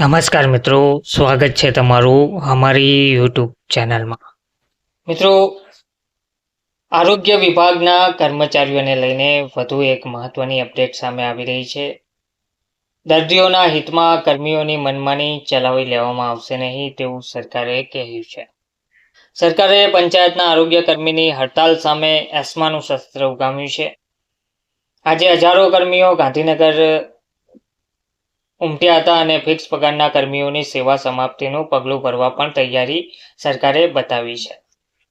નમસ્કાર મિત્રો, સ્વાગત છે તમારું અમારી યુટ્યુબ ચેનલમાં. મિત્રો, આરોગ્ય વિભાગના કર્મચારીઓને લઈને વધુ એક મહત્વની અપડેટ સામે આવી રહી છે. દર્દીઓના હિતમાં કર્મીઓની મનમાની ચલાવી લેવામાં આવશે નહીં તેવું સરકારે કહ્યું છે. સરકારે પંચાયતના આરોગ્ય કર્મીની હડતાલ સામે એસ્માનું શસ્ત્ર ઉગામ્યું છે. આજે હજારો કર્મીઓ ગાંધીનગર ઉમટ્યા હતા અને ફિક્સ પગારના કર્મીઓની સેવા સમાપ્તિનું પગલું ભરવા પણ તૈયારી સરકારે બતાવી છે.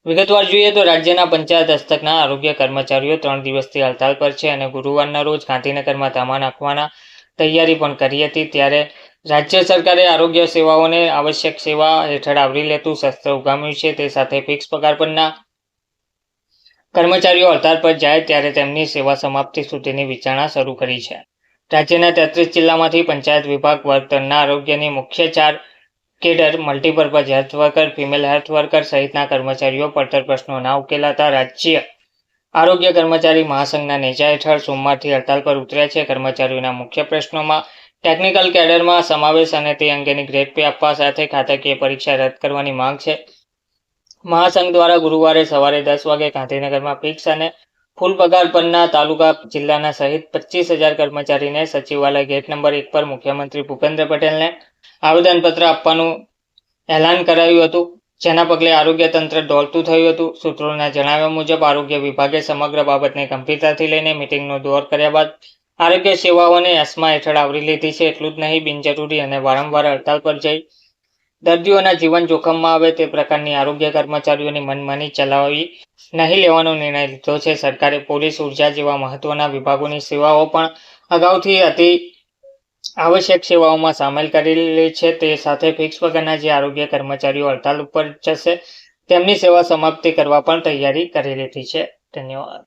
વિગતવાર જોઈએ તો રાજ્યના પંચાયત હસ્તકના આરોગ્ય કર્મચારીઓ ત્રણ દિવસથી હડતાલ પર છે અને ગુરુવારના રોજ ગાંધીનગરમાં ધામા નાખવાના તૈયારી પણ કરી હતી. ત્યારે રાજ્ય સરકારે આરોગ્ય સેવાઓને આવશ્યક સેવા હેઠળ આવરી લેતું શસ્ત્ર ઉગામ્યું છે. તે સાથે ફિક્સ પગાર પરના કર્મચારીઓ હડતાલ પર જાય ત્યારે તેમની સેવા સમાપ્તિ સુધીની વિચારણા શરૂ કરી છે. રાજ્યના તેત્રીસ જિલ્લામાંથી પંચાયત વિભાગ વર્તનના આરોગ્યની મુખ્ય ચાર cadre multipurpose health worker, female health worker સહિતના કર્મચારીઓ પડતર પ્રશ્નો ઉકેલાતા રાજ્ય આરોગ્ય કર્મચારી મહાસંઘના નેજા હેઠળ સોમવારથી હડતાલ પર ઉતર્યા છે. કર્મચારીઓના મુખ્ય પ્રશ્નોમાં ટેકનિકલ કેડરમાં સમાવેશ અને તે અંગેની ગ્રેડ પે આપવા સાથે ખાતાકીય પરીક્ષા રદ કરવાની માંગ છે. મહાસંઘ દ્વારા ગુરુવારે સવારે દસ વાગે ગાંધીનગરમાં ફિક્સ અને ફૂલ પગાર પરના તાલુકા જિલ્લાના સહિત પચીસ હજાર કર્મચારીને સચિવાલય ગેટ નંબર એક પર મુખ્યમંત્રી ભૂપેન્દ્ર પટેલને આવેદનપત્ર આપવાનું એલાન કરાયું હતું. જેના પગલે આરોગ્ય તંત્ર ડોલતું થયું હતું. સૂત્રોના જણાવ્યા મુજબ આરોગ્ય વિભાગે સમગ્ર બાબતને ગંભીરતાથી લઈને મિટિંગનો દોર કર્યા બાદ આરોગ્ય સેવાઓને એસ્મા હેઠળ આવરી લીધી છે. એટલું જ નહીં, બિનજરૂરી અને વારંવાર હડતાલ પર જઈ દર્દીઓના જીવન જોખમમાં આવે તે પ્રકારની આરોગ્ય કર્મચારીઓની મનમાની ચલાવી નહીં લેવાનો નિર્ણય લીધો છે. સરકારે પોલીસ ઊર્જા જેવા મહત્વના વિભાગોની સેવાઓ પણ અગાઉથી અતિ આવશ્યક સેવાઓમાં સામેલ કરેલી છે. તે સાથે ફિક્સ વગરના જે આરોગ્ય કર્મચારીઓ હડતાલ ઉપર જશે, તેમની સેવા સમાપ્તિ કરવા પણ તૈયારી કરી લીધી છે. ધન્યવાદ.